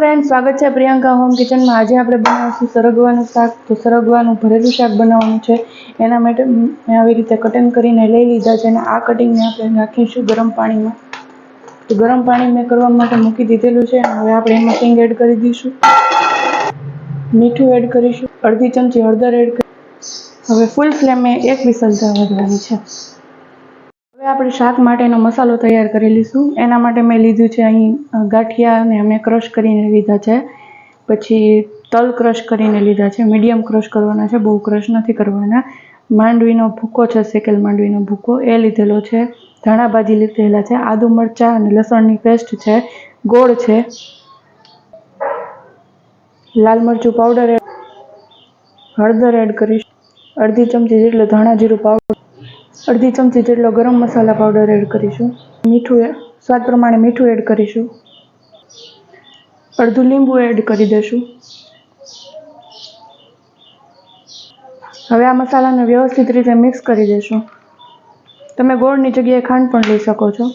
Friend સ્વાગત છે Priyanka home કિચનમાં આજે આપણે બનાવીશું સરગવાનું શાક. તો સરગવાનું ભરેલું શાક બનાવવાનું છે. એના માટે મેં આવી રીતે કટિંગ કરીને લઈ લીધા છે અને આ કટિંગને આપણે નાખીશું ગરમ પાણીમાં. તો ગરમ પાણી મેં કરવા માટે મૂકી દીધેલું છે હવે આપણે એમાં સિંગ એડ કરી દઈશું. મીઠું એડ કરીશું. અડધી ચમચી હળદર એડ કરી હવે ફૂલ ફ્લેમે એક વિસલ થવા દેવાની છે. આપણે શાક માટેનો મસાલો તૈયાર કરી લઈશું. એના માટે મેં લીધું છે અહીં ગાંઠિયાને મેં ક્રશ કરીને લીધા છે. પછી તલ ક્રશ કરીને લીધા છે. મીડિયમ ક્રશ કરવાના છે. બહુ ક્રશ નથી કરવાના. માંડવીનો ભૂકો છે, શેકેલ માંડવીનો ભૂકો. એ લીધેલો છે. ધાણા ભાજી લીધેલા છે. આદુ મરચાં અને લસણની પેસ્ટ છે. ગોળ છે. લાલ મરચું પાવડર હળદર એડ કરીશ. અડધી ચમચી જેટલો ધાણા જીરું પાવડર અડધી ચમચી જેટલો ગરમ મસાલા પાવડર એડ કરીશું. મીઠું સ્વાદ પ્રમાણે મીઠું એડ કરીશું. અડધું લીંબુ એડ કરી દઈશું. હવે આ મસાલાને વ્યવસ્થિત રીતે મિક્સ કરી દઈશું. તમે ગોળની જગ્યાએ ખાંડ પણ લઈ શકો છો.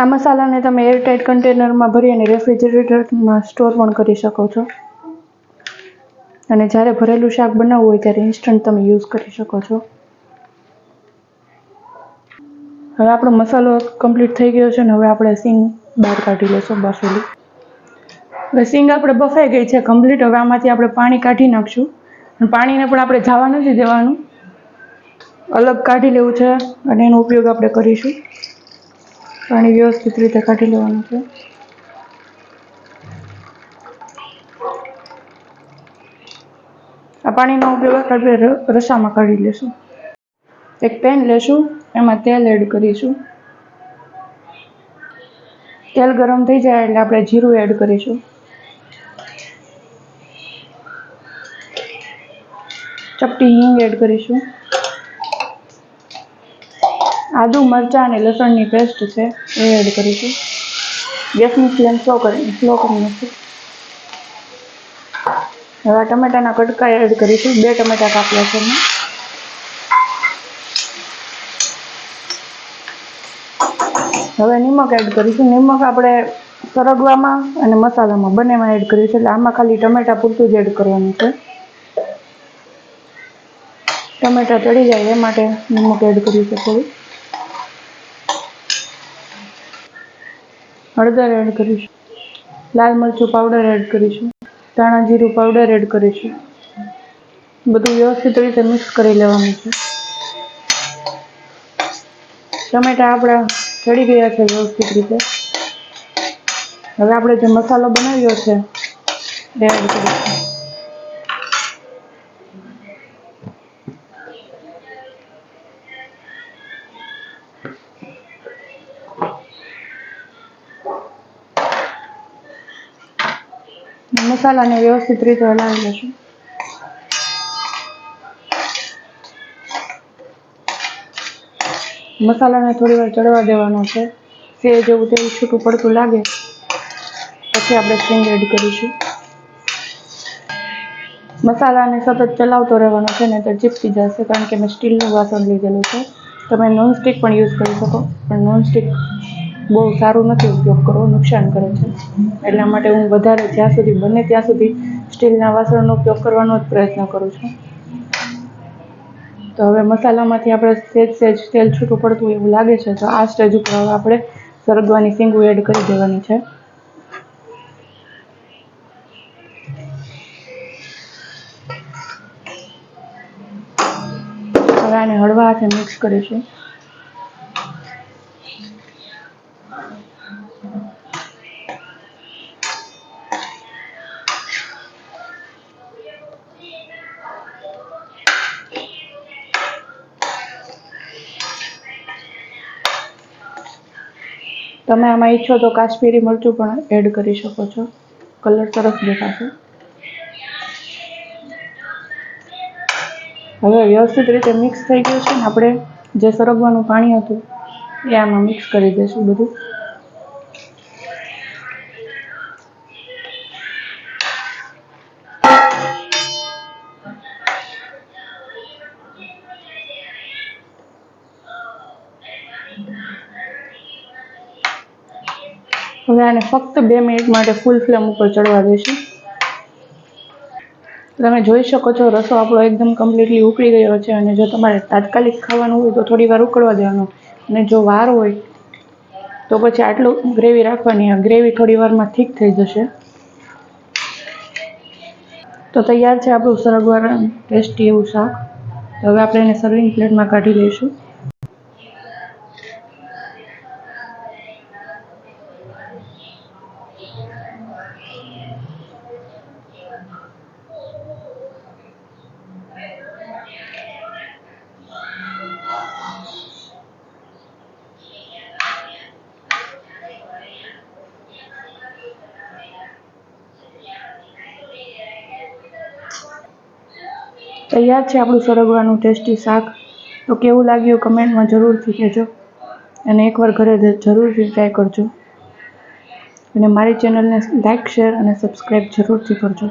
આ મસાલાને તમે એરટાઇટ કન્ટેનરમાં ભરી અને રેફ્રિજરેટરમાં સ્ટોર પણ કરી શકો છો. અને જ્યારે ભરેલું શાક બનાવવું હોય ત્યારે ઇન્સ્ટન્ટ તમે યુઝ કરી શકો છો. હવે આપણો મસાલો કમ્પ્લીટ થઈ ગયો છે ને હવે આપણે સિંગ બહાર કાઢી લેશું બાફેલી. હવે સિંગ આપણે બફાઈ ગઈ છે કમ્પ્લીટ હવે આમાંથી આપણે પાણી કાઢી નાખશું. પાણીને પણ આપણે જવા નથી દેવાનું. અલગ કાઢી લેવું છે અને એનો ઉપયોગ આપણે કરીશું. પાણી વ્યવસ્થિત રીતે કાઢી લેવાનું છે. આ પાણીનો ઉપયોગ આપણે રસામાં કાઢી લેશું. એક પેન લેશું, એમાં તેલ એડ કરીશું. તેલ ગરમ થઈ જાય એટલે આપણે જીરું એડ કરીશું. ચપટી હિંગ એડ કરીશું. આદુ, મરચાં અને લસણની પેસ્ટ છે, એ એડ કરીશું. ગેસની ફ્લેમ સ્લો કરી સ્લો કરી નાખીશું. હવે ટમેટાના કટકા એડ કરીશું. બે ટમેટા કાપ્યા છે મેં હવે નિમક એડ કરીશું. નિમક આપણે સરગવામાં અને મસાલામાં બંનેમાં એડ કરીશું. એટલે આમાં ખાલી ટમેટા પૂરતું જ એડ કરવાનું છે. ટમેટા ચડી જાય એ માટે નિમક એડ કર્યું છે થોડું હળદર એડ કરીશું. લાલ મરચું પાવડર એડ કરીશું. ધાણા જીરું પાવડર એડ કરીશું. બધું વ્યવસ્થિત રીતે મિક્સ કરી લેવાનું છે. ટમેટા આપણા ચડી ગયા છે વ્યવસ્થિત રીતે. હવે આપણે જે મસાલો બનાવ્યો છે, એ એડ કરીશું. મસાલાને વ્યવસ્થિત રીતે હલાવી લેશું મસાલાને થોડી વાર ચડવા દેવાનો છે સે જેવું તેલ છૂટું પડતું લાગે પછી આપણે સિંગ એડ કરીશું મસાલાને સતત ચલાવતો રહેવાનો છે ને તો ચીપકી જશે કારણ કે મેં સ્ટીલનું વાસણ લીધેલું છે તમે નોનસ્ટિક પણ યુઝ કરી શકો પણ નોનસ્ટિક બહુ સારું નથી ઉપયોગ કરવો, નુકસાન કરે છે. એટલા માટે હું વધારે જ્યાં સુધી બને ત્યાં સુધી સ્ટીલના વાસણનો ઉપયોગ કરવાનો જ પ્રયત્ન કરું છું. તો હવે મસાલામાંથી આપણે સહેજ સહેજ તેલ છૂટું પડતું એવું લાગે છે, તો આ સ્ટેજ ઉપર હવે આપણે સરગવાની સિંગું એડ કરી દેવાની છે. હવે આને હળવા હાથે મિક્સ કરીશું. તમે આમાં ઈચ્છો તો કાશ્મીરી મરચું પણ એડ કરી શકો છો. કલર સરસ દેખાશે. હવે વ્યવસ્થિત રીતે મિક્સ થઈ ગયું છે ને, આપણે જે સરગવાનું પાણી હતું એ આમાં મિક્સ કરી દઈશું બધું. હવે આને ફક્ત બે મિનિટ માટે ફૂલ ફ્લેમ ઉપર ચડવા દેશું. તમે જોઈ શકો છો, રસો આપણો એકદમ કમ્પ્લીટલી ઉકળી ગયો છે અને જો તમારે તાત્કાલિક ખાવાનું હોય તો થોડી વાર ઉકળવા દેવાનો. અને જો વાર હોય તો પછી આટલું ગ્રેવી રાખવાની, આ ગ્રેવી થોડી વારમાં થીક થઈ જશે. તો તૈયાર છે આપણું સરગવાર ટેસ્ટી એવું શાક. હવે આપણે એને સર્વિંગ પ્લેટમાં કાઢી લઈશું. તૈયાર છે આપણું સરગવાનું ટેસ્ટી શાક. તો કેવું લાગ્યું કમેન્ટમાં જરૂરથી કહેજો. અને એકવાર ઘરે જરૂરથી ટ્રાય કરજો. અને મારી ચેનલને લાઇક શેર અને સબસ્ક્રાઈબ જરૂરથી કરજો.